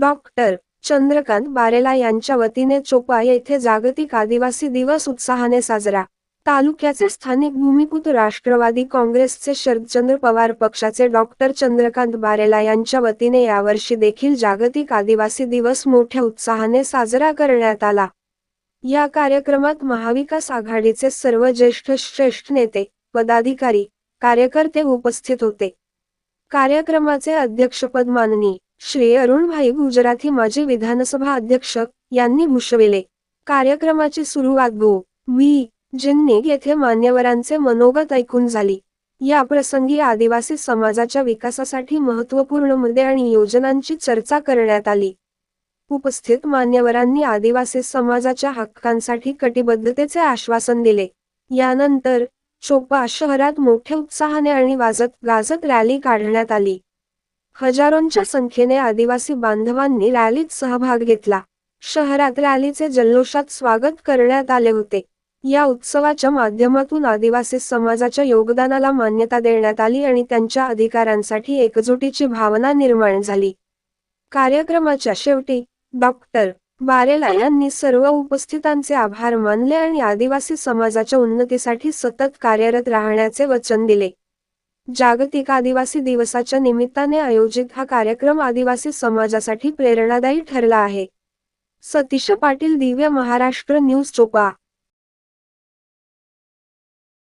Doctor Chandrakant Barela यांच्या वतीने चोपा येथे जागतिक आदिवासी दिवस उत्साहाने साजरा. तालुक्याचे स्थानिक भूमिपुत राष्ट्रवादी काँग्रेसचे शरदचंद्र पवार पक्षाचे डॉक्टर चंद्रकांत बारेला यांच्या वतीने यावर्षी देखील जागतिक आदिवासी दिवस मोठ्या उत्साहाने साजरा करण्यात आला. या कार्यक्रमात महाविकास आघाडीचे सर्व ज्येष्ठ श्रेष्ठ नेते पदाधिकारी कार्यकर्ते उपस्थित होते. कार्यक्रमाचे अध्यक्षपद माननी श्री अरुणभाई गुजराथी माजी विधानसभा अध्यक्ष यांनी भूषविले. कार्यक्रमाची सुरुवात गो व्ही. जिन्निग येथे मान्यवरांचे मनोगत ऐकून झाली. या प्रसंगी आदिवासी समाजाच्या विकासासाठी महत्त्वपूर्ण मुद्दे आणि योजनांची चर्चा करण्यात आली. उपस्थित मान्यवरांनी आदिवासी समाजाच्या हक्कांसाठी कटिबद्धतेचे आश्वासन दिले. यानंतर चोपा शहरात मोठ्या उत्साहाने आणि वाजत गाजत रॅली काढण्यात आली. हजारोंच्या संख्येने आदिवासी बांधवांनी रॅलीत सहभाग घेतला. शहरात रॅलीचे जल्लोषात स्वागत करण्यात आले होते. या उत्सवाच्या माध्यमातून आदिवासी समाजाच्या योगदानाला मान्यता देण्यात आली आणि त्यांच्या अधिकारांसाठी एकजुटीची भावना निर्माण झाली. कार्यक्रमाच्या शेवटी डॉक्टर बारेला यांनी सर्व उपस्थितांचे आभार मानले आणि आदिवासी समाजाच्या उन्नतीसाठी सतत कार्यरत राहण्याचे वचन दिले. जागतिक आदिवासी दिवसाच्या निमित्ताने आयोजित हा कार्यक्रम आदिवासी समाजासाठी प्रेरणादायी ठरला आहे. सतीश पाटील दिव्य महाराष्ट्र न्यूज चोपा